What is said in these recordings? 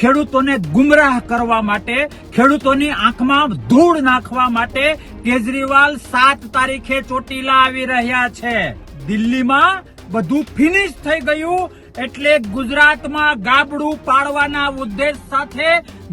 ખેડૂતોને ગુમરાહ કરવા માટે, ખેડૂતોની આંખમાં ધૂળ નાખવા માટે કેજરીવાલ સાત તારીખે ચોટીલા આવી રહ્યા છે. દિલ્હીમાં બધું ફિનિશ થઈ ગયું. એટલે ગુજરાતમાં ગાબડું પાડવાના ઉદ્દેશ સાથે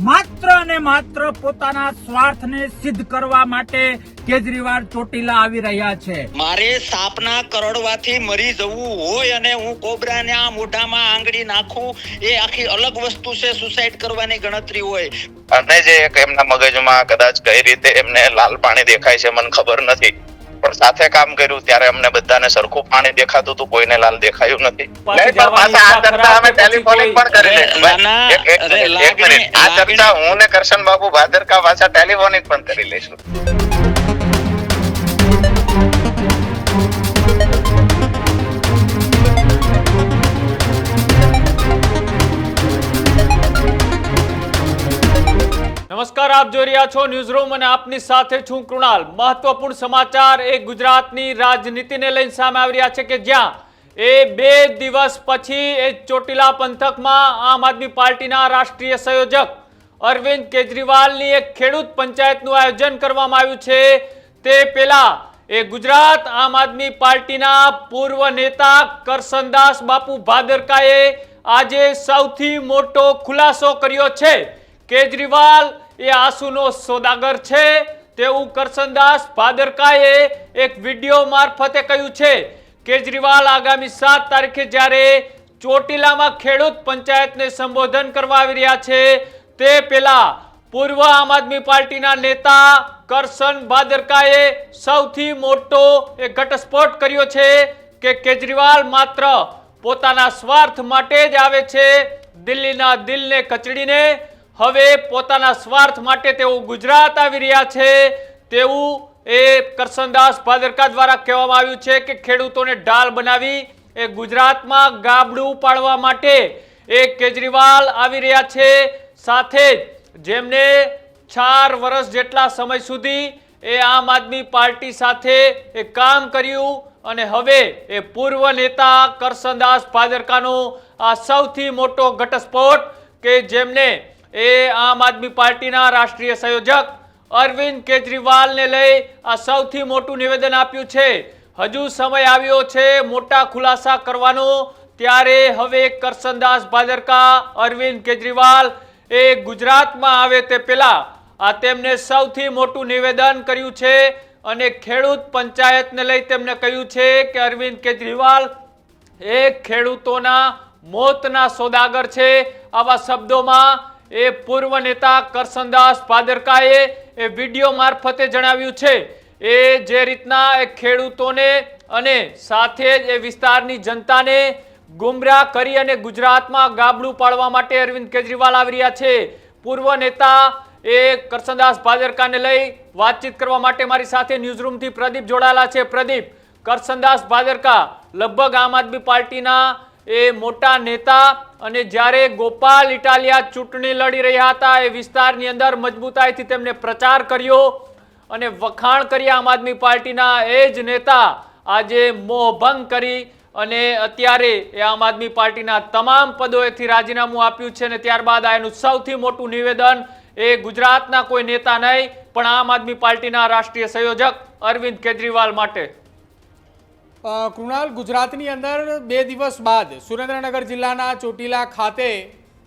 માત્ર અને માત્ર પોતાના સ્વાર્થને સિદ્ધ કરવા માટે કેજરીવાલ ચોટીલા આવી રહ્યા છે. મારે સાપના કરડવાથી મરી જવું હોય અને હું કોબરાને આ મોઢામાં આંગળી નાખું એ આખી અલગ વસ્તુ છે સુસાઇડ કરવાની ગણતરી હોય. અને જે એક એમના મગજમાં કદાચ કઈ રીતે એમને લાલ પાણી દેખાય છે મને ખબર નથી. પણ સાથે કામ કર્યું ત્યારે અમને બધાને સરખું પાણી દેખાતું હતું કોઈને લાલ દેખાયું નથી. ચર્ચા અમે ટેલિફોનિક પણ કરી એક- મિનિટ. આ ચર્ચા હું ને કરશન બાબુ ભાદરકા પાછા ટેલિફોનિક પણ કરી લઈશું. આપ જોઈ રહ્યા છો ન્યૂઝ રૂમ અને આપની સાથે છું કૃણાલ. મહત્વપૂર્ણ સમાચાર એ ગુજરાતની રાજનીતિને લઈને સામે આવી રહ્યા છે કે જ્યાં એ બે દિવસ પછી એ ચોટીલા પંથકમાં આમ આદમી પાર્ટીના રાષ્ટ્રીય સંયોજક અરવિંદ કેજરીવાલની એક ખેડૂત પંચાયતનું આયોજન કરવામાં આવ્યું છે. તે પહેલા એ ગુજરાત આમ આદમી પાર્ટીના પૂર્વ નેતા કરસનદાસ બાપુ ભાદરકાએ આજે સૌથી મોટો ખુલાસો કર્યો છે. કેજરીવાલ એ આંસુનો સોદાગર છે. તેવું કરસનદાસ ભાદરકાએ એક વીડિયો મારફતે કહ્યું છે. કેજરીવાલ આગામી સાત તારીખે જ્યારે ચોટીલામાં ખેડૂત પંચાયતને સંબોધન કરવા આવી રહ્યા છે, તે પહેલા પૂર્વ આમ આદમી પાર્ટીના નેતા કરશન ભાદરકાએ સૌથી મોટો એ ઘટસ્ફોટ કર્યો છે કે કેજરીવાલ માત્ર પોતાના સ્વાર્થ માટે જ આવે છે, દિલ્હીના દિલને કચડીને હવે પોતાના સ્વાર્થ માટે તેઓ ગુજરાત આવી રહ્યા છે. તેવું એ કરસનદાસ ભાદરકા દ્વારા કહેવામાં આવ્યું છે કે ખેડૂતોને ઢાલ બનાવી એ ગુજરાતમાં ગાબડું પાડવા માટે એ કેજરીવાલ આવી રહ્યા છે. સાથે જ જેમને ચાર વર્ષ જેટલા સમય સુધી એ આમ આદમી પાર્ટી સાથે એ કામ કર્યું અને હવે એ પૂર્વ નેતા કરસનદાસ ભાદરકાનો આ સૌથી મોટો ઘટસ્ફોટ કે જેમને એ આમ આદમી પાર્ટીના રાષ્ટ્રીય સંયોજક અરવિંદ કેજરીવાલને લઈ આ સૌથી મોટું નિવેદન આપ્યું છે. હજુ સમય આવ્યો છે મોટા ખુલાસા કરવાનો. ત્યારે હવે કરસનદાસ ભાદરકા, અરવિંદ કેજરીવાલ એ ગુજરાતમાં આવે તે પહેલાં આ તેમને સૌથી મોટું નિવેદન કર્યું છે અને ખેડૂત પંચાયતને લઈ તેમને કહ્યું છે કે અરવિંદ કેજરીવાલ એ ખેડૂતોના મોતના સોદાગર છે. આવા શબ્દોમાં એ પૂર્વ નેતા કરસનદાસ ભાદરકાએ એ વીડિયો મારફતે જણાવ્યું છે. એ જે રીતના એ ખેડૂતોને અને સાથે જ એ વિસ્તારની જનતાને ગુમરાહ કરી અને ગુજરાતમાં ગાબડું પાડવા માટે અરવિંદ કેજરીવાલ આવી રહ્યા છે. પૂર્વ નેતા એ કરસનદાસ ભાદરકાને લઈ વાતચીત કરવા માટે મારી સાથે ન્યૂઝરૂમથી પ્રદીપ જોડાયેલા છે. પ્રદીપ, કરસનદાસ ભાદરકા લગભગ આમ આદમી પાર્ટીના એ મોટા નેતા અને જ્યારે ગોપાલ ઇટાલિયા ચૂંટણી લડી રહ્યા હતા, એ વિસ્તારની અંદર મજબૂતાઈથી તેમને પ્રચાર કર્યો અને વખાણ કર્યા આમ આદમી પાર્ટીના એ જ નેતા આજે મોહભંગ કરી અને અત્યારે એ આમ આદમી પાર્ટીના તમામ પદોએથી રાજીનામું આપ્યું છે અને ત્યારબાદ આ એનું સૌથી મોટું નિવેદન, એ ગુજરાતના કોઈ નેતા નહીં, પણ આમ આદમી પાર્ટીના રાષ્ટ્રીય સંયોજક અરવિંદ કેજરીવાલ માટે. કૃણાલ, ગુજરાતની અંદર બે દિવસ બાદ સુરેન્દ્રનગર જિલ્લાના ચોટીલા ખાતે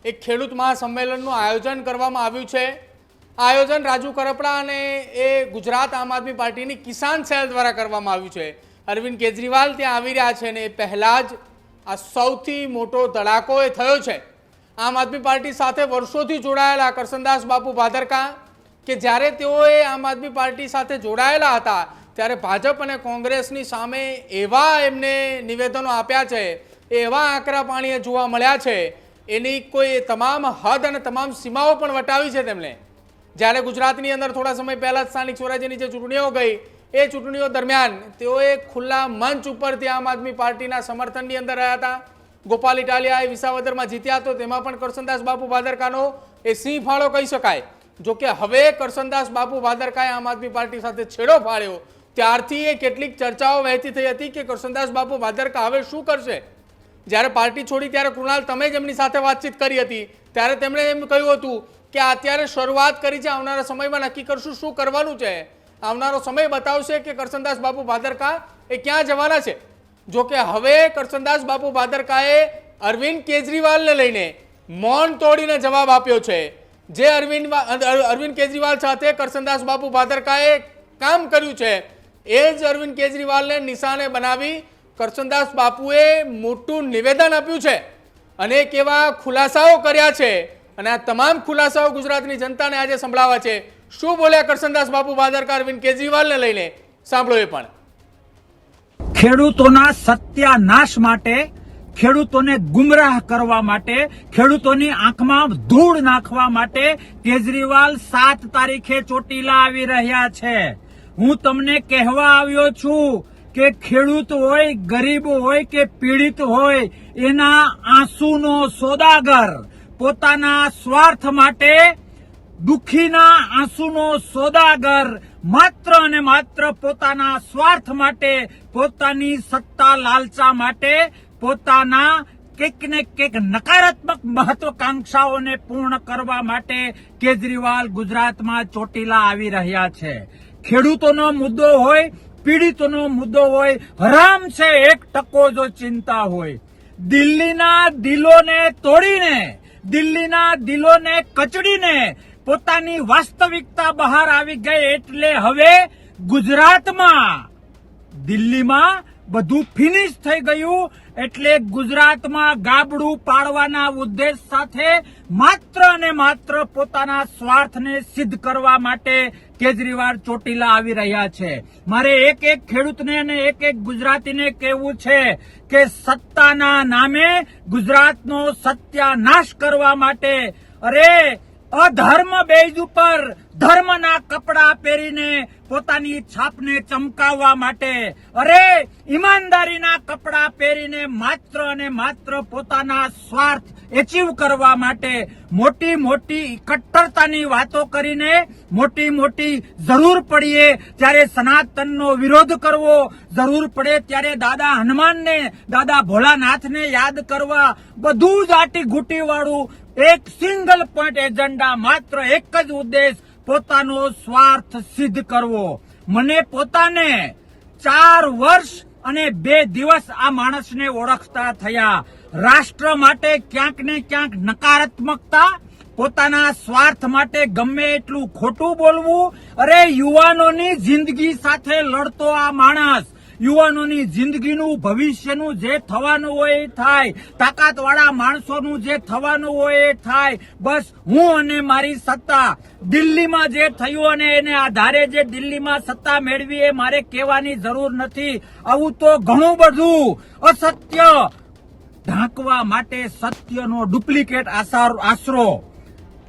એક ખેડૂત મહાસંમેલનનું આયોજન કરવામાં આવ્યું છે. આયોજન રાજુ કરપડા અને એ ગુજરાત આમ આદમી પાર્ટીની કિસાન સેલ દ્વારા કરવામાં આવ્યું છે. અરવિંદ કેજરીવાલ ત્યાં આવી રહ્યા છે અને એ પહેલાં જ આ સૌથી મોટો ધડાકો એ થયો છે. આમ આદમી પાર્ટી સાથે વર્ષોથી જોડાયેલા કરસનદાસ બાપુ ભાદરકા કે જ્યારે તેઓએ આમ આદમી પાર્ટી સાથે જોડાયેલા હતા ત્યારે ભાજપ અને કોંગ્રેસની સામે એવા એમને નિવેદનો આપ્યા છે, એવા આકરા પાણીએ જોવા મળ્યા છે, એની કોઈ તમામ હદ અને તમામ સીમાઓ પણ વટાવી છે તેમણે. જ્યારે ગુજરાતની અંદર થોડા સમય પહેલા સ્થાનિક સ્વરાજ્યની જે ચૂંટણીઓ ગઈ, એ ચૂંટણીઓ દરમિયાન તેઓએ ખુલ્લા મંચ ઉપરથી આમ આદમી પાર્ટીના સમર્થનની અંદર રહ્યા હતા. ગોપાલ ઇટાલિયા એ વિસાવદરમાં જીત્યા તો તેમાં પણ કરસનદાસ બાપુ ભાદરકાનો એ સિંહ ફાળો કહી શકાય. જોકે હવે કરસનદાસ બાપુ ભાદરકાએ આમ આદમી પાર્ટી સાથે છેડો ફાડ્યો ત્યારથી એ કેટલીક ચર્ચાઓ વહેતી થઈ હતી કે કૃષ્ણદાસ બાપુ ભાદરકા હવે શું કરશે? જ્યારે પાર્ટી છોડી ત્યારે કૃણાલ તમે જ એમની સાથે વાતચીત કરી હતી. ત્યારે તેમણે એમ કહ્યું હતું કે અત્યારે શરૂઆત કરી છે, આવનારા સમયમાં નક્કી કરશું શું કરવાનું છે. આવનારો સમય બતાવશે કે કરસનદાસ બાપુ ભાદરકા એ ક્યાં જવાના છે. જો કે હવે કરસનદાસ બાપુ ભાદરકાએ અરવિંદ કેજરીવાલને લઈને મૌન તોડીને જવાબ આપ્યો છે. જે અરવિંદ અરવિંદ કેજરીવાલ સાથે કરસનદાસ બાપુ ભાદરકાએ કામ કર્યું છે. એ જ અરવિંદ કેજરીવાલને નિશાને બનાવી કરશનદાસ બાપુએ મોટું નિવેદન આપ્યું છે. અનેક એવા ખુલાસાઓ કર્યા છે. અને આ તમામ ખુલાસાઓ ગુજરાતની જનતાને આજે સંભળાવા છે. શું બોલ્યા કરશનદાસ બાપુ ભાદરકા અરવિંદ કેજરીવાલને લઈને? સાંભળો એ પણ. ખેડૂતોના સત્યાનાશ માટે, ખેડૂતોને ગુમરાહ કરવા માટે, ખેડૂતોની આંખમાં ધૂળ નાખવા માટે કેજરીવાલ સાત તારીખે ચોટીલા આવી રહ્યા છે. હું તમને કહેવા આવ્યો છું કે ખેડૂત હોય, ગરીબ હોય કે પીડિત હોય, એના આંસુનો સોદાગર પોતાના સ્વાર્થ માટે, દુખીના આંસુનો સોદાગર માત્ર અને માત્ર પોતાના સ્વાર્થ માટે, પોતાની સત્તા લાલચા માટે, પોતાના કંઈક ને કંઈક નકારાત્મક મહત્વકાંક્ષાઓને પૂર્ણ કરવા માટે કેજરીવાલ ગુજરાતમાં ચોટીલા આવી રહ્યા છે. ખેડૂતોનો મુદ્દો હોય, પીડિતોનો મુદ્દો હોય, હરામ છે એક ટકો જો ચિંતા હોય. દિલ્હીના દિલોને તોડીને, દિલ્હીના દિલોને કચડીને પોતાની વાસ્તવિકતા બહાર આવી ગઈ એટલે હવે ગુજરાતમાં, દિલ્હીમાં બધું ફિનિશ થઈ ગયું એટલે ગુજરાતમાં ગાબડું પાડવાના ઉદ્દેશ સાથે માત્ર અને માત્ર પોતાના સ્વાર્થને સિદ્ધ કરવા માટે કેજરીવાલ ચોટીલા આવી રહ્યા છે. મારે એક એક ખેડૂતને અને એક એક ગુજરાતીને કહેવું છે કે સત્તાના નામે ગુજરાતનો સત્યાનાશ કરવા માટે અરે, અધર્મ બેઝ ઉપર ધર્મના કપડા પહેરીને પોતાની છાપને ચમકાવવા માટે અરે, ઈમાનદારીના કપડા પહેરીને માત્ર અને માત્ર પોતાના સ્વાર્થ એચીવ કરવા માટે મોટી મોટી કટ્ટરતાની વાતો કરીને મોટી મોટી જરૂર પડીએ ત્યારે સનાતનનો વિરોધ કરવો જરૂર પડે, ત્યારે દાદા હનુમાનને, દાદા ભોળાનાથને યાદ કરવા બધું જ આટી વાળું એક સિંગલ પોઈન્ટ એજન્ડા માત્ર એક જ ઉદ્દેશ, પોતાનો સ્વાર્થ સિદ્ધ કરવો. મને પોતાને ચાર વર્ષ અને બે દિવસ આ માણસને ઓળખતા થયા. રાષ્ટ્ર માટે ક્યાંક ને ક્યાંક નકારાત્મકતા, પોતાના સ્વાર્થ માટે ગમે એટલું ખોટું બોલવું. અરે, યુવાનોની જિંદગી સાથે લડતો આ માણસ, યુવાનોની જિંદગીનું, ભવિષ્યનું જે થવાનું હોય એ થાય, તાકાતવાળા માણસોનું જે થવાનું હોય એ થાય. બસ હું અને મારી સત્તા. દિલ્હીમાં જે થયું અને એને આધારે જે દિલ્હીમાં સત્તા મેળવી એ મારે કહેવાની જરૂર નથી. આવું તો ઘણું બધું અસત્ય ઢાંકવા માટે સત્યનો ડુપ્લિકેટ આશરો.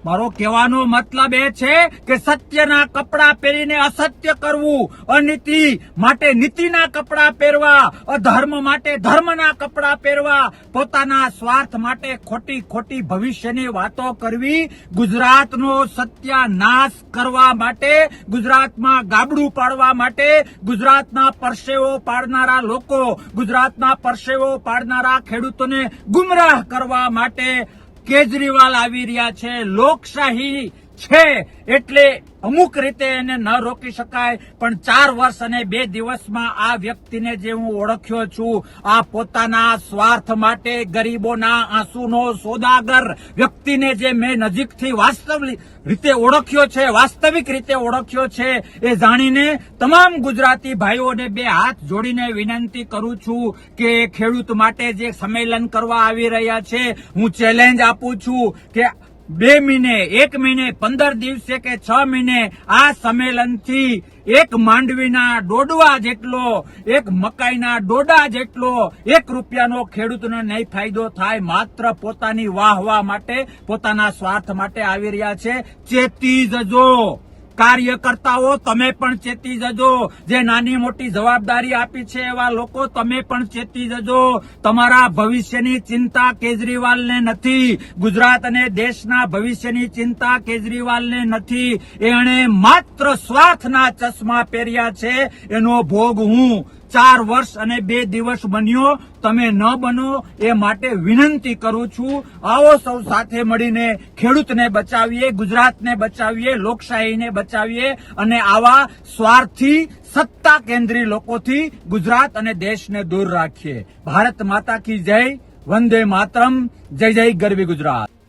મારો કહેવાનો મતલબ એ છે કે સત્યના કપડા પહેરીને અસત્ય કરવું, અનિતિ માટે નીતિના કપડા પહેરવા, અધર્મ માટે ધર્મના કપડા પહેરવા, પોતાના સ્વાર્થ માટે ખોટી ખોટી ભવિષ્યની વાતો કરવી, ગુજરાતનો સત્યાનાશ કરવા માટે, ગુજરાતમાં ગાબડું પાડવા માટે, ગુજરાતના પરસેવો પાડનારા લોકો, ગુજરાતના પરસેવો પાડનારા ખેડૂતોને ગુમરાહ કરવા માટે કેજરીવાલ આવી રહ્યા છે. લોકશાહી છે એટલે અમુક રીતે એને ન રોકી શકાય, પણ ચાર વર્ષ અને બે દિવસમાં આ વ્યક્તિને જે હું ઓળખ્યો છું, આ પોતાના સ્વાર્થ માટે ગરીબોના આંસુનો સોદાગર વ્યક્તિને જે મેં નજીકથી વાસ્તવિક રીતે ઓળખ્યો છે, વાસ્તવિક રીતે ઓળખ્યો છે, એ જાણીને તમામ ગુજરાતી ભાઈઓને બે હાથ જોડીને વિનંતી કરું છું કે ખેડૂત માટે જે સંમેલન કરવા આવી રહ્યા છે, હું ચેલેન્જ આપું છું કે બે મહિને, એક મહિને, પંદર દિવસે કે છ મહિને આ સંમેલનથી એક માંડવીના ડોડવા જેટલો, એક મકાઈના ડોડા જેટલો, એક રૂપિયાનો ખેડૂતને નહીં ફાયદો થાય માત્ર પોતાની વાહ વાહ માટે, પોતાના સ્વાર્થ માટે આવી રહ્યા છે. ચેતી જજો. કાર્યકર્તાઓ, તમે પણ ચેતી જજો. જે નાની મોટી જવાબદારી આપી છે એવા લોકો, તમે પણ ચેતી જજો. તમારા ભવિષ્યની ચિંતા કેજરીવાલને નથી. ગુજરાત અને દેશના ભવિષ્યની ચિંતા કેજરીવાલને નથી. એણે માત્ર સ્વાર્થના ચશ્મા પહેર્યા છે. એનો ભોગ હું ચાર વર્ષ અને બે દિવસ બન્યો. તમે ન બનો એ માટે વિનંતી કરું છું. આવો સૌ સાથે મળીને ખેડૂતને બચાવીએ, ગુજરાતને બચાવીએ, લોકશાહીને બચાવીએ અને આવા સ્વાર્થી સત્તા કેન્દ્રી લોકોથી ગુજરાત અને દેશને દૂર રાખીએ. ભારત માતા કી જય, વંદે માતરમ, જય જય ગરવી ગુજરાત.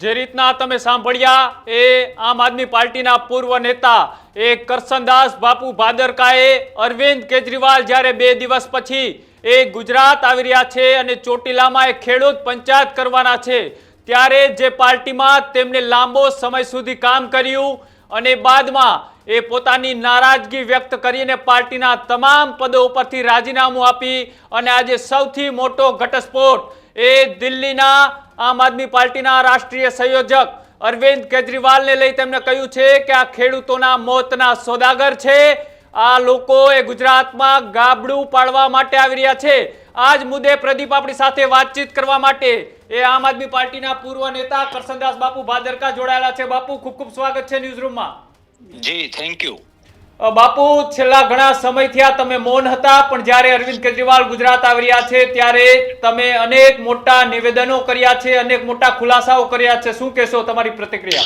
જે રીતના તમે સાંભળ્યા એ આમ આદમી પાર્ટીના પૂર્વ નેતા એ કરસનદાસ બાપુ ભાદરકાએ અરવિંદ કેજરીવાલ જ્યારે બે દિવસ પછી એ ગુજરાત આવી રહ્યા છે અને ચોટીલામાં એ ખેડૂત પંચાયત કરવાના છે, ત્યારે જે પાર્ટીમાં તેમણે લાંબો સમય સુધી કામ કર્યું અને બાદમાં એ પોતાની નારાજગી વ્યક્ત કરીને પાર્ટીના તમામ પદો ઉપરથી રાજીનામું આપી અને આજે સૌથી મોટો ઘટસ્ફોટ એ દિલ્હીના આમ આદમી પાર્ટીના રાષ્ટ્રીય સંયોજક અરવિંદ કેજરીવાલને લઈ તેમણે કહ્યું છે કે આ ખેડૂતોના મોતના સોદાગર છે. આ લોકો એ ગુજરાતમાં ગાબડું પાડવા માટે આવી રહ્યા છે. આ જ મુદ્દે પ્રદીપ આપણી સાથે વાતચીત કરવા માટે એ આમ આદમી પાર્ટીના પૂર્વ નેતા કરસનદાસ બાપુ ભાદરકા જોડાયેલા છે. બાપુ, ખૂબ ખૂબ સ્વાગત છે ન્યૂઝ રૂમમાં જી, થેન્ક યુ. બાપુ, છેલ્લા ઘણા સમયથી આ તમે મૌન હતા, પણ જ્યારે અરવિંદ કેજરીવાલ ગુજરાત આવી રહ્યા છે, ત્યારે તમે અનેક મોટા નિવેદનો કર્યા છે, અનેક મોટા ખુલાસાઓ કર્યા છે. શું કહેશો તમારી પ્રતિક્રિયા?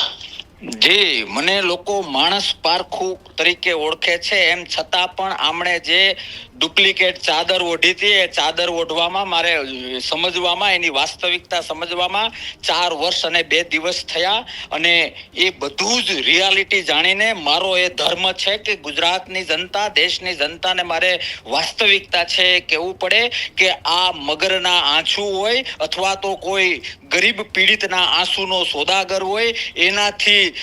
જી, મને લોકો માણસ પારખું તરીકે ઓળખે છે. એમ છતાં પણ આમણે જે ડુપ્લિકેટ ચાદર ઓઢી હતી. એ ચાદર ઓઢવામાં મારે સમજવામાં, એની વાસ્તવિકતા સમજવામાં ચાર વર્ષ અને બે દિવસ થયા અને એ બધું જ રિયાલિટી જાણીને મારો એ ધર્મ છે કે ગુજરાતની જનતા, દેશની જનતાને મારે વાસ્તવિકતા છે કહેવું પડે કે આ મગરના આંસુ હોય અથવા તો કોઈ ગરીબ પીડિતના આંસુનો સોદાગર હોય, એનાથી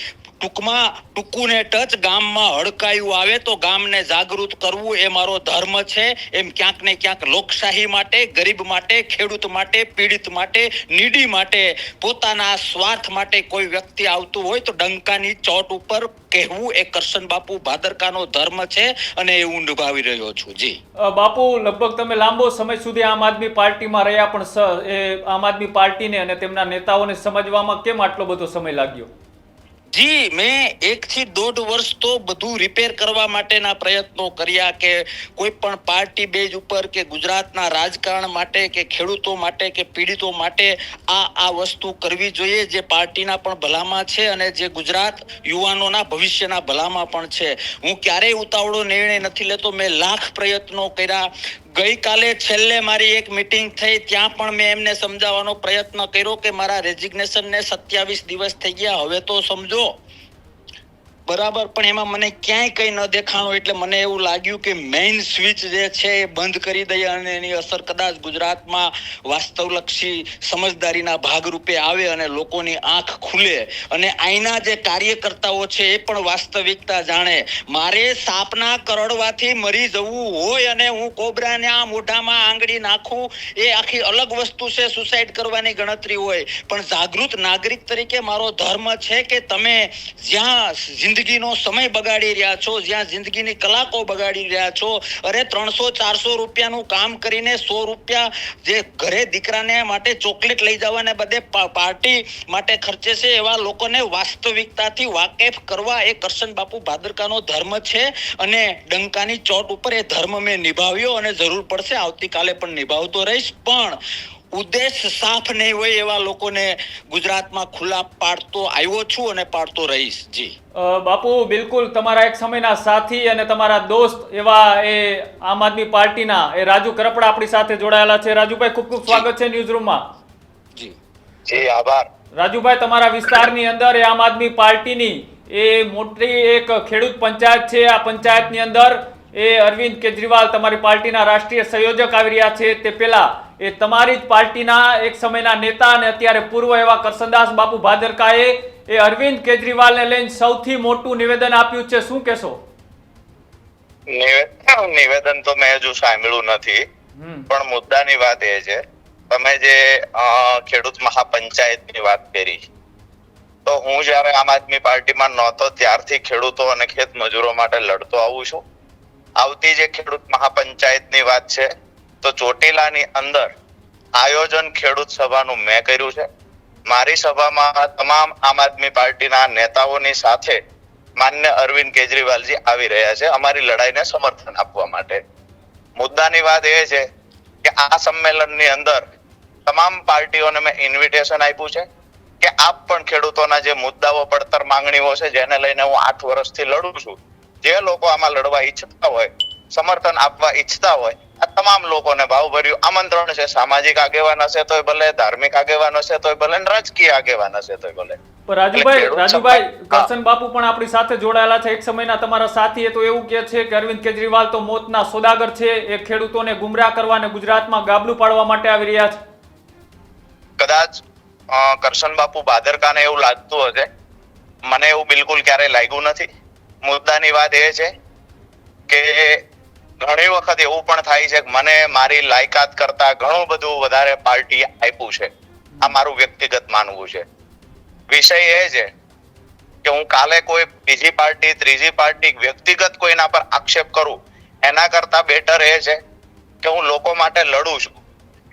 ટૂંકમાં ટૂંકુને ટચ ગામમાં હડકાયું આવે તો ગામને જાગૃત કરવું એ મારો ધર્મ છે. એમ ક્યાંક ને ક્યાંક લોકશાહી માટે, ગરીબ માટે, ખેડૂત માટે, પીડિત માટે, નીડી માટે, પોતાના સ્વાર્થ માટે કોઈ વ્યક્તિ આવતું હોય તો ડંકાની ચોટ ઉપર કહેવું એ કરશન બાપુ ભાદરકાનો ધર્મ છે અને એ હું નિભાવી રહ્યો છું. જી. બાપુ, લગભગ તમે લાંબો સમય સુધી આમ આદમી પાર્ટીમાં રહ્યા પણ એ આમ આદમી પાર્ટીને અને તેમના નેતાઓને સમજવામાં કેમ આટલો બધો સમય લાગ્યો? જી, મેં એક થી દોઢ વર્ષ તો બધું રિપેર કરવા માટેના પ્રયત્નો કર્યા કે કોઈ પણ પાર્ટી બેઝ ઉપર કે ગુજરાતના રાજકારણ માટે કે ખેડૂતો માટે કે પીડિતો માટે આ આ વસ્તુ કરવી જોઈએ જે પાર્ટીના પણ ભલામાં છે અને જે ગુજરાત યુવાનોના ભવિષ્યના ભલામાં પણ છે. હું ક્યારેય ઉતાવળો, નિર્ણય નથી લેતો. મેં લાખ પ્રયત્નો કર્યા. ગઈકાલે છેલ્લે મારી એક મીટિંગ થઈ, ત્યાં પણ મેં એમને સમજાવવાનો પ્રયત્ન કર્યો કે મારા રેઝિગ્નેશનને સત્યાવીસ દિવસ થઈ ગયા. હવે તો સમજો બરાબર, પણ એમાં મને ક્યાંય કંઈ ન દેખાણું, એટલે મને એવું લાગ્યું કે મેઇન સ્વિચ જે છે એ બંધ કરી દઈએ અને એની અસર કદાચ ગુજરાતમાં વાસ્તવલક્ષી સમજદારીના ભાગરૂપે આવે અને લોકોની આંખ ખુલે. અને અહીંના જે કાર્યકર્તાઓ છે એ પણ વાસ્તવિકતા જાણે. મારે સાપના કરડવાથી મરી જવું હોય અને હું કોબરાને આ મોઢામાં આંગળી નાખું, એ આખી અલગ વસ્તુ છે સુસાઇડ કરવાની ગણતરી હોય. પણ જાગૃત નાગરિક તરીકે મારો ધર્મ છે કે તમે જ્યાં જિંદગીનો સમય બગાડી રહ્યા છો, જ્યાં જિંદગીની કલાકો બગાડી રહ્યા છો. અરે ત્રણસો, ચારસો રૂપિયાનું કામ કરીને સો રૂપિયા જે ઘરે દીકરાને માટે ચોકલેટ લઈ જવાને બધે પાર્ટી માટે ખર્ચે છે, એવા લોકોને વાસ્તવિકતાથી વાકેફ કરવા એ કરશન બાપુ ભાદરકાનો ધર્મ છે અને ડંકાની ચોટ ઉપર એ ધર્મ મેં નિભાવ્યો અને જરૂર પડશે, આવતીકાલે પણ નિભાવતો રહીશ. પણ ઉદ્દેશ સાફ નહીં હોય એવા લોકોને ગુજરાતમાં ખુલ્લા પાડતો આવ્યો છું અને પાડતો રહીશ જી. બાપુ બિલકુલ તમારા એક સમયના સાથી અને તમારા દોસ્ત એવા એ આમ આદમી પાર્ટીના એ રાજુ કરપડા આપણી સાથે જોડાયેલા છે. રાજુભાઈ ખૂબ ખૂબ સ્વાગત છે ન્યૂઝ રૂમમાં જી. જી આભાર. રાજુભાઈ તમારા વિસ્તારની અંદર એ આમ આદમી પાર્ટીની એ મોટી એક ખેડૂત પંચાયત છે. આ પંચાયતની અંદર એ અરવિંદ કેજરીવાલ તમારી પાર્ટીના રાષ્ટ્રીય સંયોજક આવી રહ્યા છે. તે પહેલા એ તમારી જ પાર્ટીના એક સમયના નેતા અને અત્યારે પૂર્વ એવા કરસનદાસ બાપુ ભાદરકાએ એ અરવિંદ કેજરીવાલને લઈને સૌથી મોટું નિવેદન આપ્યું છે. શું કહેશો? નિવે- નિવેદન તો મેં હજુ સાંભળ્યું નથી. પણ મુદ્દાની વાત એ છે. તમે જે ખેડૂત ખેડૂત મહાપંચાયતની વાત કરી તો હું જ્યારે આમ આદમી પાર્ટીમાં નહોતો ત્યારથી ખેડૂતો અને ખેત મજૂરો માટે લડતો આવું છું. આવતી જે ખેડૂત મહાપંચાયતની વાત છે, તો ચોટીલાની અંદર આયોજન ખેડૂત સભાનું મેં કર્યું છે. મારી સભામાં તમામ આમ આદમી પાર્ટીના નેતાઓની સાથે માન્ય અરવિંદ કેજરીવાલજી આવી રહ્યા છે અમારી લડાઈને સમર્થન આપવા માટે. મુદ્દાની વાત એ છે કે આ સંમેલનની અંદર તમામ પાર્ટીઓને મેં ઇન્વિટેશન આપ્યું છે કે આપ પણ ખેડૂતોના જે મુદ્દાઓ, પડતર માંગણીઓ છે, જેને લઈને હું આઠ વર્ષથી લડું છું જે લોકો આમાં લડવા ઈચ્છતા હોય સમર્થન આપવા ઈચ્છતા હોય આ તમામ લોકોને ભાવભર્યું આમંત્રણ છે. સામાજિક આગેવાન હશે તોય ભલે ધાર્મિક આગેવાન હશે તોય ભલે રાજકીય આગેવાન હશે તોય ભલે. રાજુભાઈ રાજુભાઈ કરશન બાપુ પણ આપણી સાથે જોડાયેલા છે. એક સમયના તમારા સાથી તો એવું કે છે કે અરવિંદ કેજરીવાલ તો મોતના સોદાગર છે. એ ખેડૂતોને ગુમરાહ કરવા અને ગુજરાતમાં ગાબડું પાડવા માટે આવી રહ્યા છે. કદાચ કરશન બાપુ બાદરકાને એવું લાગતું હશે. મને એવું બિલકુલ ક્યારેય લાગ્યું નથી. મુદ્દાની વાત એ છે કે ઘણી વખત એવું પણ થાય છે મને મારી લાયકાત કરતા ઘણું બધું વધારે પાર્ટી આપ્યું છે. આ મારું વ્યક્તિગત માનવું છે. વિષય એ છે કે હું કાલે કોઈ બીજી પાર્ટી, ત્રીજી પાર્ટી, વ્યક્તિગત કોઈના પર આક્ષેપ કરું, એના કરતા બેટર એ છે કે હું લોકો માટે લડું છું.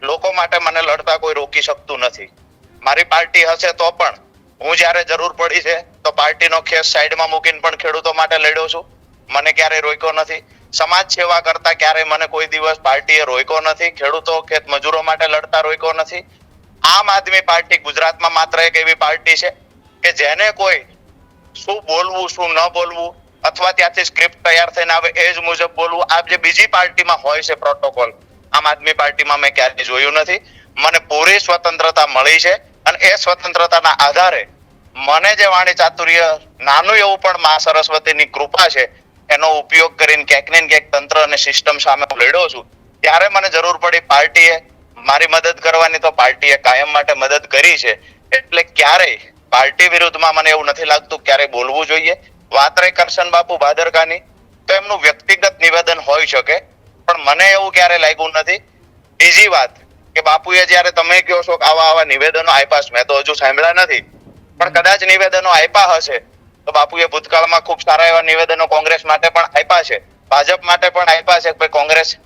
લોકો માટે મને લડતા કોઈ રોકી શકતું નથી. મારી પાર્ટી હશે તો પણ હું જ્યારે જરૂર પડી છે તો પાર્ટીનો ખેસ સાઈડમાં મૂકીને પણ ખેડૂતો માટે લડ્યો છું. મને ક્યારેય રોક્યો નથી. સમાજ સેવા કરતા ક્યારેય મને કોઈ દિવસ પાર્ટીએ રોક્યો નથી. ખેડૂતો ખેત મજૂરો માટે લડતા રોક્યો નથી. આમ આદમી પાર્ટી ગુજરાતમાં માત્ર એક એવી પાર્ટી છે કે જેને કોઈ શું બોલવું, શું ન બોલવું અથવા ત્યાંથી સ્ક્રિપ્ટ તૈયાર થઈને આવે એ જ મુજબ બોલવું. આ જે બીજી પાર્ટીમાં હોય છે પ્રોટોકોલ, આમ આદમી પાર્ટીમાં મેં ક્યારેય જોયું નથી. મને પૂરી સ્વતંત્રતા મળી છે અને એ સ્વતંત્રતાના આધારે મને જે વાણી ચાતુર્ય નાનું એવું પણ મા સરસ્વતીની કૃપા છે, એનો ઉપયોગ કરીને ક્યાંક ને ક્યાંક તંત્ર અને સિસ્ટમ સામે હું લડ્યો છું. ત્યારે મને જરૂર પડી પાર્ટીએ મારી મદદ કરવાની તો પાર્ટીએ કાયમ માટે મદદ કરી છે. એટલે ક્યારેય પાર્ટી વિરુદ્ધમાં મને એવું નથી લાગતું ક્યારેય બોલવું જોઈએ. વાત રહી કરશન બાપુ ભાદરકાની, તો એમનું વ્યક્તિગત નિવેદન હોઈ શકે, પણ મને એવું ક્યારે લાગ્યું નથી. બીજી વાત કે બાપુએ જ્યારે તમે કહો છો કે આવા આવા નિવેદનો આપ્યા મેં તો હજુ સાંભળ્યા નથી. પણ કદાચ નિવેદનો આપ્યા હશે, તો બાપુએ ભૂતકાળમાં ખૂબ સારા એવા નિવેદનો કોંગ્રેસ માટે પણ આપ્યા છે. ભાજપ માટે પણ આપ્યા છે ભાઈ કોંગ્રેસ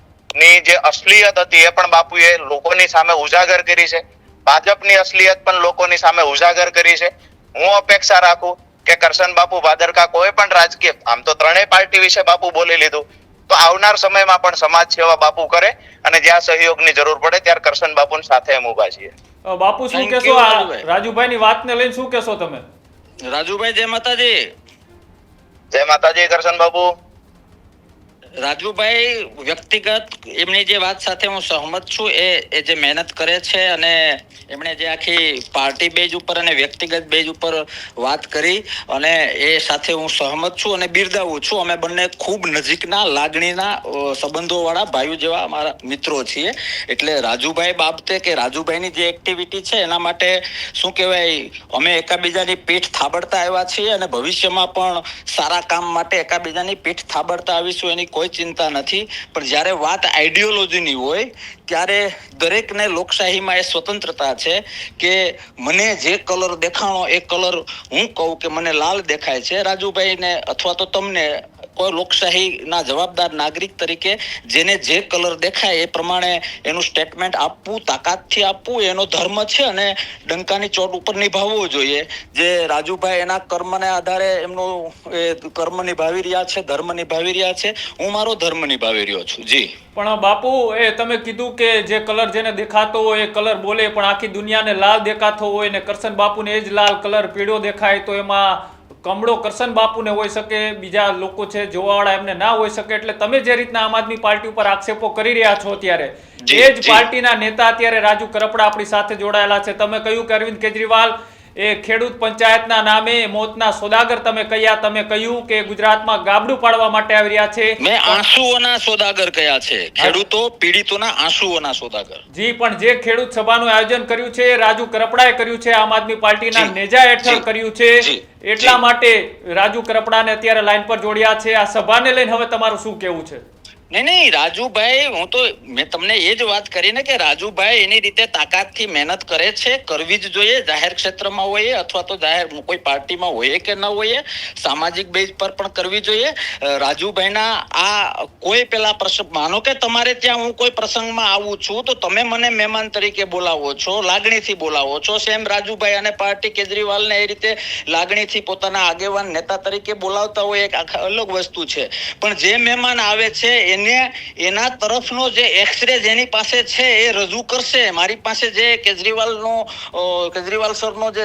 જે અસલિયત હતી એ પણ બાપુએ લોકોની સામે ઉજાગર કરી છે. ભાજપની અસલિયત પણ લોકોની સામે ઉજાગર કરી છે. હું અપેક્ષા રાખું કે કરશન બાપુ ભાદરકા કોઈ પણ રાજકીય, આમ તો ત્રણેય પાર્ટી વિશે બાપુ બોલી લીધું, તો આવનાર સમયમાં પણ સમાજ સેવા બાપુ કરે અને જ્યાં સહયોગની જરૂર પડે ત્યારે કરશન બાપુની સાથે એમ ઊભા છીએ. બાપુ શું કેશો રાજુભાઈ. ની વાત ને લઈને શું કેશો તમે? રાજુભાઈ જય માતાજી. જય માતાજી કરશન બાપુ. રાજુભાઈ, વ્યક્તિગત એમની જે વાત સાથે હું સહમત છું, એ એ જે મહેનત કરે છે અને એમણે જે આખી પાર્ટી બેઝ ઉપર અને વ્યક્તિગત બેઝ ઉપર વાત કરી અને એ સાથે હું સહમત છું અને બિરદાવું છું. અમે બંને ખૂબ નજીકના લાગણીના સંબંધોવાળા ભાઈઓ જેવા અમારા મિત્રો છીએ. એટલે રાજુભાઈ બાબતે કે રાજુભાઈની જે એક્ટિવિટી છે, એના માટે શું કહેવાય, અમે એકાબીજાની પીઠ થાબડતા આવ્યા છીએ અને ભવિષ્યમાં પણ સારા કામ માટે એકાબીજાની પીઠ થાબડતા આવીશું એની કોઈ ચિંતા નથી. પણ જ્યારે વાત આઈડિયોલોજીની હોય, ત્યારે દરેકને લોકશાહીમાં એ સ્વતંત્રતા છે કે મને જે કલર દેખાણો, એ કલર હું કહું કે મને લાલ દેખાય છે. રાજુભાઈને અથવા તો તમને કોઈ લોકશાહીના જવાબદાર નાગરિક તરીકે જેને જે કલર દેખાય એ પ્રમાણે એનું સ્ટેટમેન્ટ આપવું, તાકાતથી આપવું, એનો ધર્મ છે અને ડંકાની ચોટ ઉપર નિભાવવો જોઈએ. જે રાજુભાઈ એના કર્મને આધારે એમનું કર્મ નિભાવી રહ્યા છે, ધર્મ નિભાવી રહ્યા છે. હું મારો ધર્મ નિભાવી રહ્યો છું. જી. પણ બાપુ, એ તમે કીધું કે જે કલર જેને દેખાતો હોય એ કલર બોલે, પણ આખી દુનિયાને લાલ દેખાતો હોય ને કરશન બાપુને એ જ લાલ કલર પીળો દેખાય, તો એમાં કમળો કરશન બાપુને હોઈ શકે બીજા લોકો છે જોવાવાળા એમને ના હોઈ શકે એટલે તમે જે રીતના આમ આદમી પાર્ટી ઉપર આક્ષેપો કરી રહ્યા છો અત્યારે એ જ જી. પાર્ટીના નેતા અત્યારે રાજુ કરપડા આપણી સાથે જોડાયેલા છે તમે કહ્યું કે અરવિંદ કેજરીવાલ એ ખેડૂત પંચાયતના નામે મોતના સોદાગર તમે કહ્યા તમે કહ્યું કે ગુજરાતમાં ગાબડું પાડવા માટે આવી રહ્યા છે. મેં આંસુઓના સોદાગર કયા છે? ખેડૂતો પીડિતોના આંસુઓના સોદાગર. જી પણ જે ખેડૂત સભાનું આયોજન કર્યું છે રાજુ કરપડાએ કર્યું છે આમ આદમી પાર્ટીના નેજા હેઠળ કર્યું છે. એટલા માટે રાજુ કરપડાને અત્યારે લાઈન પર જોડ્યા છે. આ સભાને લઈને હવે તમારું શું કહેવું છે? નહીં નહીં, રાજુભાઈ, હું તો, મેં તમને એ જ વાત કરી ને કે રાજુભાઈ એની રીતે તાકાતથી મહેનત કરે છે, કરવી જ જોઈએ, જાહેર ક્ષેત્રમાં હોઈએ અથવા તો જાહેર કોઈ પાર્ટીમાં હોઈએ કે ન હોઈએ સામાજિક બેઝ પર પણ કરવી જોઈએ. રાજુભાઈના આ કોઈ પેલા પ્રસંગ, માનો કે તમારે ત્યાં હું કોઈ પ્રસંગમાં આવું છું, તો તમે મને મહેમાન તરીકે બોલાવો છો, લાગણીથી બોલાવો છો, સેમ રાજુભાઈ અને પાર્ટી કેજરીવાલને એ રીતે લાગણીથી પોતાના આગેવાન નેતા તરીકે બોલાવતા હોય, એક અલગ વસ્તુ છે. પણ જે મહેમાન આવે છે, એને એના તરફનો જે એક્સરે જેની પાસે છે એ રજૂ કરશે. મારી પાસે જે કેજરીવાલનો કેજરીવાલ સરનો જે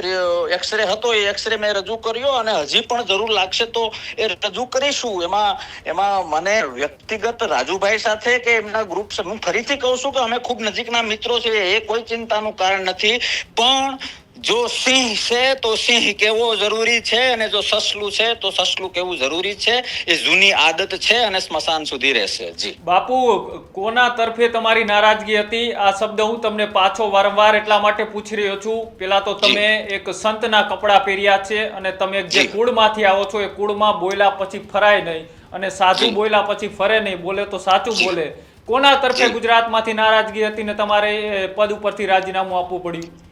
એક્સરે હતો એ એક્સરે મેં રજૂ કર્યો અને હજી પણ જરૂર લાગશે તો એ રજૂ કરીશું. એમાં એમાં મને વ્યક્તિગત રાજુભાઈ સાથે કે એમના ગ્રુપ હું ફરીથી કહું છું કે અમે ખૂબ નજીકના મિત્રો છે એ કોઈ ચિંતાનું કારણ નથી. પણ જો સિંહ છે તો સિંહ કેવો જરૂરી છે અને જો સસલું છે તો સસલું કેવું જરૂરી છે? એ જૂની આદત છે અને સ્મશાન સુધી રહેશે. જી. બાપુ કોના તરફે તમારી નારાજગી હતી? આ શબ્દ હું તમને પાછો વારંવાર એટલા માટે પૂછી રહ્યો છું. પેલા તો તમે એક સંતના કપડાં પહેર્યા છે અને તમે જે. કુળમાંથી આવો છો એ કુળમાં બોલ્યા પછી ફરાય નહીં અને સાચું. બોલ્યા પછી ફરે નહીં. બોલે તો સાચું બોલે. કોના તરફે ગુજરાતમાંથી નારાજગી હતી ને તમારે પદ ઉપરથી રાજીનામું આપવું પડ્યું?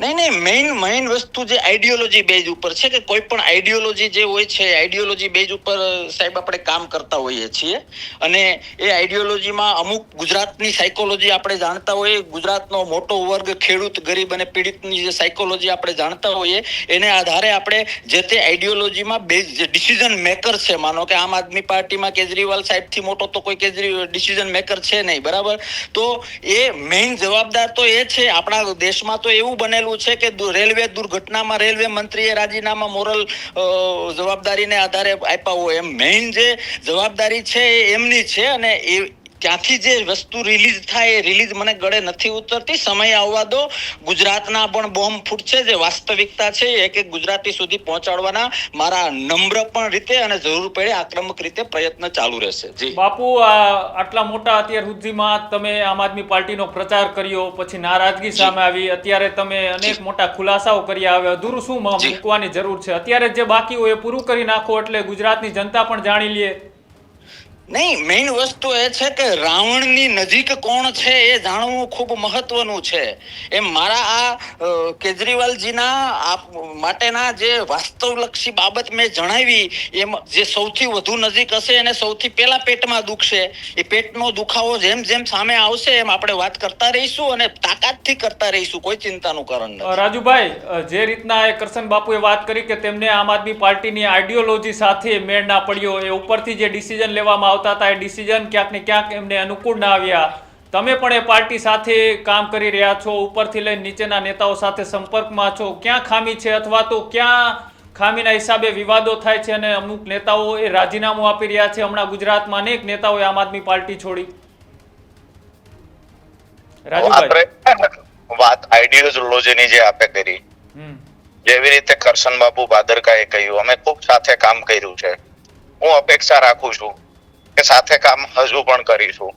નહીં નહીં મેઇન મેઇન વસ્તુ જે આઈડિયોલોજી બેઝ ઉપર છે કે કોઈ પણ આઈડિયોલોજી જે હોય છે આઈડિયોલોજી બેઝ ઉપર સાહેબ, આપણે કામ કરતા હોઈએ છીએ. અને એ આઈડિયોલોજીમાં અમુક ગુજરાતની સાયકોલોજી આપણે જાણતા હોઈએ, ગુજરાતનો મોટો વર્ગ ખેડૂત, ગરીબ અને પીડિતની જે સાયકોલોજી આપણે જાણતા હોઈએ, એને આધારે આપણે જે તે આઈડિયોલોજીમાં બેઝ જે ડિસિઝન મેકર છે, માનો કે આમ આદમી પાર્ટીમાં કેજરીવાલ સાહેબથી મોટો તો કોઈ કેજરી ડિસિઝન મેકર છે નહીં, બરાબર? તો એ મેઇન જવાબદાર તો એ છે, આપણા દેશમાં તો એવું બનેલું છે કે રેલવે દુર્ઘટનામાં રેલવે મંત્રીએ રાજીનામા મોરલ જવાબદારીને આધારે આપ્યા હોય એમ. મેઇન જે જવાબદારી છે એ એમની છે અને એ ત્યાંથી જે વસ્તુ રિલીઝ થાય એ રિલીઝ મને ગળે નથી ઉતરતી. સમય આવવા દો. ગુજરાતના પણ બોમ્બ ફૂટશે. જે વાસ્તવિકતા છે એક એક ગુજરાતી સુધી પહોંચાડવાના મારા નમ્ર પણ રીતે અને જરૂર પડે આક્રમક રીતે પ્રયત્ન ચાલુ રહેશે. જી. બાપુ આ આટલા મોટા અત્યાર સુધીમાં તમે આમ આદમી પાર્ટીનો પ્રચાર કર્યો પછી નારાજગી સામે આવી. અત્યારે તમે અનેક મોટા ખુલાસાઓ કર્યા હવે અધૂરું શું મૂકવાની જરૂર છે? અત્યારે જે બાકી હોય એ પૂરું કરી નાખો એટલે ગુજરાતની જનતા પણ જાણી લે. નહીં મેઇન વસ્તુ એ છે કે રાવણની નજીક કોણ છે એ જાણવું ખૂબ મહત્વનું છે. એમ મારા આ કેજરીવાલજીના માટેના જે વાસ્તવલક્ષી બાબત મેં જણાવી, એમ જે સૌથી વધુ નજીક હશે એને સૌથી પહેલા પેટમાં દુખશે. એ પેટનો દુખાવો જેમ જેમ સામે આવશે એમ આપણે વાત કરતા રહીશું અને તાકાતથી કરતા રહીશું, કોઈ ચિંતાનું કારણ નથી. રાજુભાઈ જે રીતના એ કરશન બાપુએ વાત કરી કે તેમને આમ આદમી પાર્ટીની આઈડિયોલોજી સાથે મેળ ના પડ્યો, એ ઉપરથી જે ડિસિઝન લેવામાં આવતા હતા એ ડિસિઝન ક્યાંક ને ક્યાંક એમને અનુકૂળ ના આવ્યા. તમે પણ એ પાર્ટી સાથે કામ કરી રહ્યા છો ઉપરથી લઈને નીચેના નેતાઓ સાથે સંપર્કમાં છો. ક્યાં ખામી છે અથવા તો ક્યાં ખામીના હિસાબે વિવાદો થાય છે અને અમુક નેતાઓ એ રાજીનામું આપી રહ્યા છે? હમણાં ગુજરાતમાં અનેક નેતાઓએ આમ આદમી પાર્ટી છોડી. વાત આઈડિયોલોજીની જે આપે કરી. જેવી રીતે કરશન બાબુ ભાદરકાએ કહ્યું અમે ખૂબ સાથે કામ કર્યું છે. હું અપેક્ષા રાખું છું કે સાથે કામ હજુ પણ કરીશું.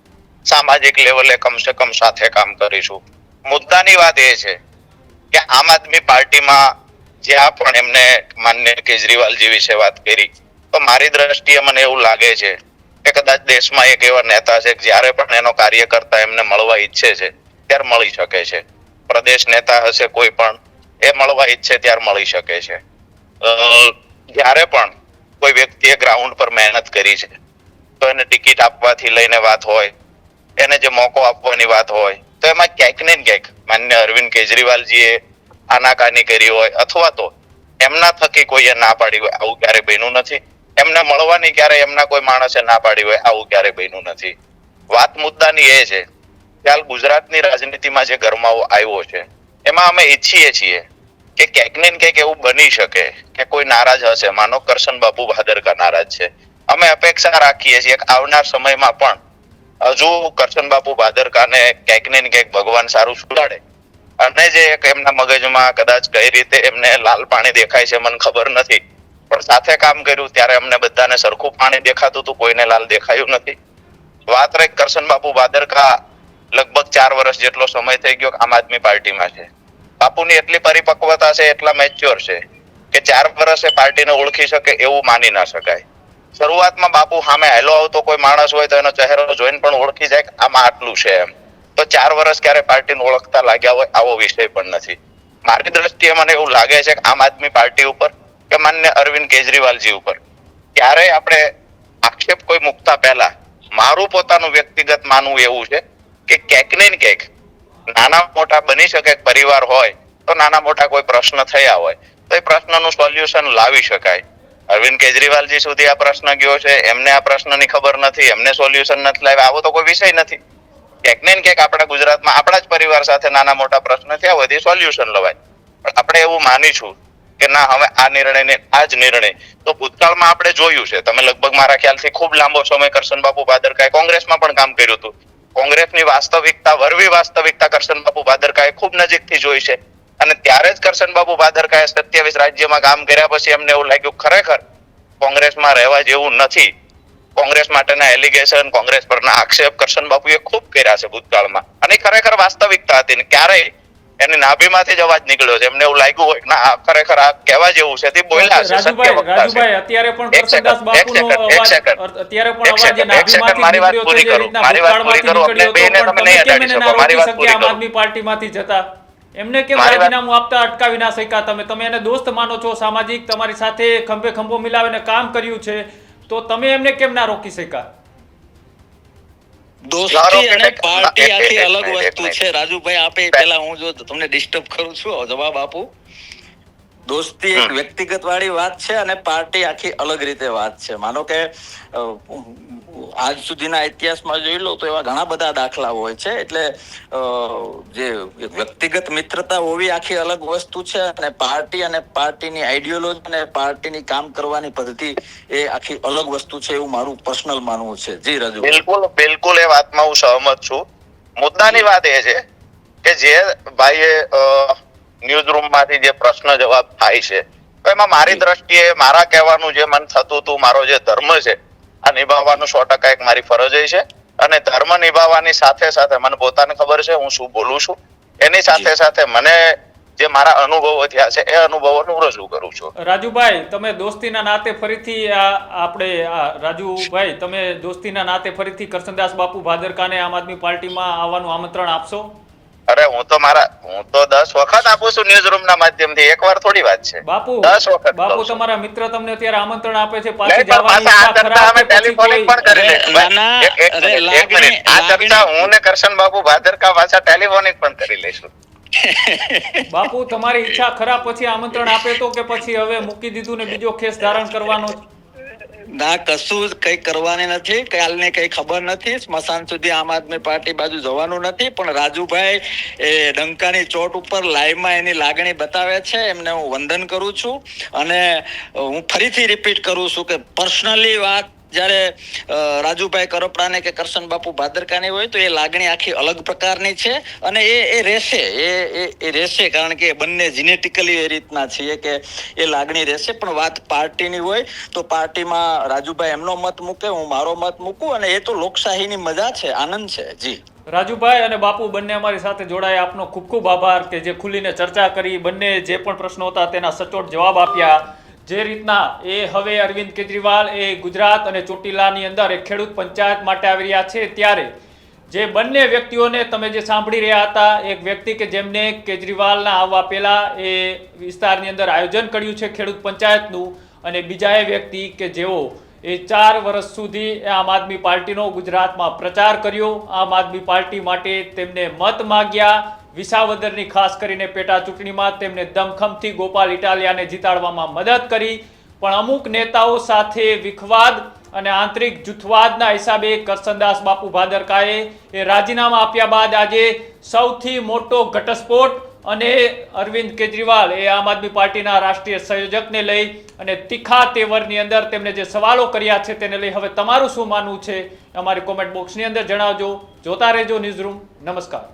સામાજિક લેવલે કમસે કમ સાથે કામ કરીશું. મુદ્દાની વાત એ છે કે આમ આદમી પાર્ટીમાં જ્યાં પણ એમને માન્ય કેજરીવાલજી વિશે વાત કરી, તો મારી દ્રષ્ટિએ મને એવું લાગે છે કે કદાચ દેશમાં એક એવા નેતા છે જ્યારે પણ એનો કાર્યકર્તા એમને મળવા ઈચ્છે છે, ત્યારે મળી શકે છે. પ્રદેશ નેતા હશે કોઈ પણ, એ મળવા ઈચ્છે ત્યારે મળી શકે છે. જ્યારે પણ કોઈ વ્યક્તિએ ગ્રાઉન્ડ પર મહેનત કરી છે તો ટિકિટ આપવાથી લઈને વાત હોય, એને જે મોકો આપવાની વાત હોય, તો એમાં ક્યાંક ને ક્યાંક માન્ય અરવિંદ કેજરીવાલજીએ આનાકાની કરી હોય અથવા તો એમના થકી કોઈએ ના પાડી હોય, આવું ક્યારે બન્યું નથી. એમને મળવાની ક્યારે એમના કોઈ માણસે ના પાડી હોય, આવું ક્યારે બન્યું નથી. વાત મુદ્દાની એ છે કે હાલ ગુજરાતની રાજનીતિમાં જે ગરમાવો આવ્યો છે, એમાં અમે ઈચ્છીએ છીએ કે ક્યાંક ને ક્યાંક એવું બની શકે કે કોઈ નારાજ હશે. માનો કરશન બાપુ ભાદરકા નારાજ છે. અમે અપેક્ષા રાખીએ છીએ કે આવનાર સમયમાં પણ હજુ કરશન બાપુ ભાદરકાને ક્યાંક ને ક્યાંક ભગવાન સારું સુધાડે અને જે એક એમના મગજમાં કદાચ કઈ રીતે એમને લાલ પાણી દેખાય છે મને ખબર નથી. પણ સાથે કામ કર્યું ત્યારે અમને બધાને સરખું પાણી દેખાતું હતું, કોઈને લાલ દેખાયું નથી. વાત રહી કરશન બાપુ ભાદરકા લગભગ ચાર વર્ષ જેટલો સમય થઈ ગયો આમ આદમી પાર્ટીમાં છે. બાપુની એટલી પરિપક્વતા છે, એટલા મેચ્યોર છે કે ચાર વર્ષે પાર્ટીને ઓળખી શકે એવું માની ના શકાય. શરૂઆતમાં બાપુ સામે હેલો આવતો કોઈ માણસ હોય તો એનો ચહેરો જોઈને પણ ઓળખી જાય કે આમાં આટલું છે એમ. તો ચાર વર્ષ ક્યારે પાર્ટીને ઓળખતા લાગ્યા હોય આવો વિષય પણ નથી. મારી દ્રષ્ટિએ મને એવું લાગે છે કે આમ આદમી પાર્ટી ઉપર કે માન્ય અરવિંદ કેજરીવાલજી ઉપર. ક્યારેય આપણે આક્ષેપ કોઈ મૂકતા પહેલા મારું પોતાનું વ્યક્તિગત માનવું એવું છે કે ક્યાંક ને ક્યાંક નાના મોટા બની શકે પરિવાર હોય તો નાના મોટા કોઈ પ્રશ્ન થયા હોય તો એ પ્રશ્નનું સોલ્યુશન લાવી શકાય. અરવિંદ કેજરીવાલજી સુધી આ પ્રશ્ન ગયો છે. એમને આ પ્રશ્નની ખબર નથી. એમને સોલ્યુશન નથી લાવ્યા. આવો તો કોઈ વિષય નથી. ક્યાંક ને ક્યાંક આપણા ગુજરાતમાં આપણા જ પરિવાર સાથે નાના મોટા પ્રશ્ન થયા હોય સોલ્યુશન લવાય. પણ આપણે એવું માનીશું કે ના, હવે આ નિર્ણય ને આ જ નિર્ણય. તો ભૂતકાળમાં આપણે જોયું છે. તમે લગભગ મારા ખ્યાલથી ખૂબ લાંબો સમય કરશન બાપુ ભાદરકાએ કોંગ્રેસમાં પણ કામ કર્યું હતું. કોંગ્રેસની વાસ્તવિકતા, વરવી વાસ્તવિકતા કરશન બાપુ ભાદરકાએ ખૂબ નજીકથી જોઈ છે. અને ત્યારે જ કરશનબાબુ ભાદરકાએ સત્યાવીસ રાજ્યમાં કામ કર્યા પછી એમને એવું લાગ્યું ખરેખર કોંગ્રેસમાં રહેવા જેવું નથી કોંગ્રેસ માટેના એલિગેશન કોંગ્રેસ પરના આક્ષેપ કરશન બાપુએ ખૂબ કર્યા છે ભૂતકાળમાં અને ખરેખર વાસ્તવિકતા હતી ને ક્યારેય એની નાભીમાંથી જ અવાજ નીકળ્યો છે એમને એવું લાગ્યું હોય ના ખરેખર આ કહેવા જેવું છે તે બોલ્યા છે સત્ય વક્તા છે અત્યારે પણ એક સેકન્ડ, એક સેકન્ડ, એક સેકન્ડ. અત્યારે પણ અવાજ નાભીમાંથી મારી વાત પૂરી કરું. મારી વાત પૂરી કરું. પણ તમે નહીં અડાડી શકો. મારી વાત પૂરી પૂરી આમ આદમી પાર્ટીમાંથી જતા એમને કેમ રાજીનામું આપતા અટકાવી ના શક્યા? તમે તમે એને દોસ્ત માનો છો સામાજિક તમારી સાથે ખંભે ખંભો મિલાવીને કામ કર્યું છે તો તમે એમને કેમ ના રોકી શક્યા? દોસ્તી અને પાર્ટી આથી આખી અલગ વસ્તુ. છે. રાજુભાઈ આપે પેલા હું જો તમને ડિસ્ટર્બ કરું છું જવાબ આપું. દોસ્તી એક વ્યક્તિગત વાળી વાત છે અને પાર્ટી આખી અલગ રીતે વાત છે. માનો કે આજ સુધીના ઇતિહાસમાં જોઈ લો તો એવા ઘણા બધા દાખલા હોય છે. એટલે જે વ્યક્તિગત મિત્રતા હોવી આખી અલગ વસ્તુ છે અને પાર્ટી અને પાર્ટીની આઈડિયોલોજી અને પાર્ટીની કામ કરવાની પદ્ધતિ એ આખી અલગ વસ્તુ છે એવું મારું પર્સનલ માનવું છે. જી રાજુ. બિલકુલ બિલકુલ એ વાતમાં હું સહમત છું. મુદ્દાની વાત એ છે કે જે ભાઈએ ન્યૂઝ રૂમમાંથી જે પ્રશ્ન જવાબ થાય છે તો એમાં મારી દ્રષ્ટિએ મારા કહેવાનું જે મન થતું હતું મારો જે ધર્મ છે આ નિભાવવાનું સો ટકા એક મારી ફરજ છે. અને ધર્મ નિભાવવાની સાથે સાથે મને પોતાને ખબર છે હું શું બોલું છું? એની સાથે સાથે મને જે મારા અનુભવો થયા છે એ અનુભવો હું રજૂ કરું છું. રાજુભાઈ તમે દોસ્તીના નાતે ફરીથી આ આપણે રાજુભાઈ તમે દોસ્તીના નાતે ફરીથી કરસનદાસ બાપુ ભાદરકાને આમ આદમી પાર્ટીમાં આવવાનું આમંત્રણ આપશો? અરે હું તો મારા હું તો દસ વખત આપું છું ન્યૂઝ રૂમ ના માધ્યમથી એક વાર થોડી વાત છે બાપુ દસ વખત બાપુ તમારા મિત્ર તમને અત્યારે આમંત્રણ આપે છે પાછી જવાની આ ચર્ચા અમે ટેલિફોનિક પણ કરી લઈશું. એક- એક મિનિટ. આ ચર્ચા હું ને કરશન બાબુ ભાદરકા પાછા ટેલિફોનિક પણ કરી લઈશું બાપુ તમારી ઈચ્છા ખરા પછી આમંત્રણ આપે તો કે પછી હવે મૂકી દીધું ને બીજો ખેસ ધારણ કરવાનો છે? ના, કશું કઈ કરવાની નથી. કાલને કઈ ખબર નથી. સ્મશાન સુધી આમ આદમી પાર્ટી બાજુ જવાનું નથી. પણ રાજુભાઈ એ ડંકાની ચોટ ઉપર લાઈવમાં એની લાગણી બતાવે છે. એમને હું વંદન કરું છું. અને હું ફરીથી રિપીટ કરું છું કે પર્સનલી વાત જ્યારે રાજુભાઈ કરપડાને કે કરશન બાપુ ભાદરકાની હોય તો એ લાગણી આખી અલગ પ્રકારની છે અને એ એ રહેશે. એ એ રહેશે કારણ કે બંને જીનેટિકલી એ રીતના છીએ કે એ લાગણી રહેશે. પણ વાત પાર્ટીની હોય તો પાર્ટીમાં રાજુભાઈ એમનો મત મૂકે, હું મારો મત મૂકું અને એ તો લોકશાહીની મજા છે, આનંદ છે. જી. રાજુભાઈ અને બાપુ બંને અમારી સાથે જોડાયા. આપનો ખૂબ ખૂબ આભાર કે જે ખુલીને ચર્ચા કરી, બંને જે પણ પ્રશ્નો હતા તેના સચોટ જવાબ આપ્યા. જે રીતના એ હવે અરવિંદ કેજરીવાલ, એ ગુજરાત અને ચોટીલાની અંદર એક ખેડૂત પંચાયત માટે આવી રહ્યા છે, ત્યારે જે બંને વ્યક્તિઓને તમે જે સાંભળી રહ્યા હતા, એક વ્યક્તિ કે જેમને કેજરીવાલના આવવા પહેલાં એ વિસ્તારની અંદર આયોજન કર્યું છે ખેડૂત પંચાયતનું અને બીજા એ વ્યક્તિ કે જેઓ એ ચાર વર્ષ સુધી આમ આદમી પાર્ટીનો ગુજરાતમાં પ્રચાર કર્યો, આમ આદમી પાર્ટી માટે તેમને મત માગ્યા વિસાવદરની ખાસ કરીને પેટા ચૂંટણીમાં તેમને દમખમથી ગોપાલ ઇટાલિયાને જીતાડવામાં મદદ કરી. પણ અમુક નેતાઓ સાથે વિખવાદ અને આંતરિક જૂથવાદના હિસાબે કરસનદાસ બાપુ ભાદરકાએ એ રાજીનામા આપ્યા બાદ આજે સૌથી મોટો ઘટસ્ફોટ અને અરવિંદ કેજરીવાલ એ આમ આદમી પાર્ટીના રાષ્ટ્રીય સંયોજકને લઈ અને તીખા તેવરની અંદર તેમને જે સવાલો કર્યા છે તેને લઈ હવે તમારું શું માનવું છે? અમારી કોમેન્ટ બોક્સની અંદર જણાવજો. જોતા રહેજો ન્યૂઝ રૂમ નમસ્કાર.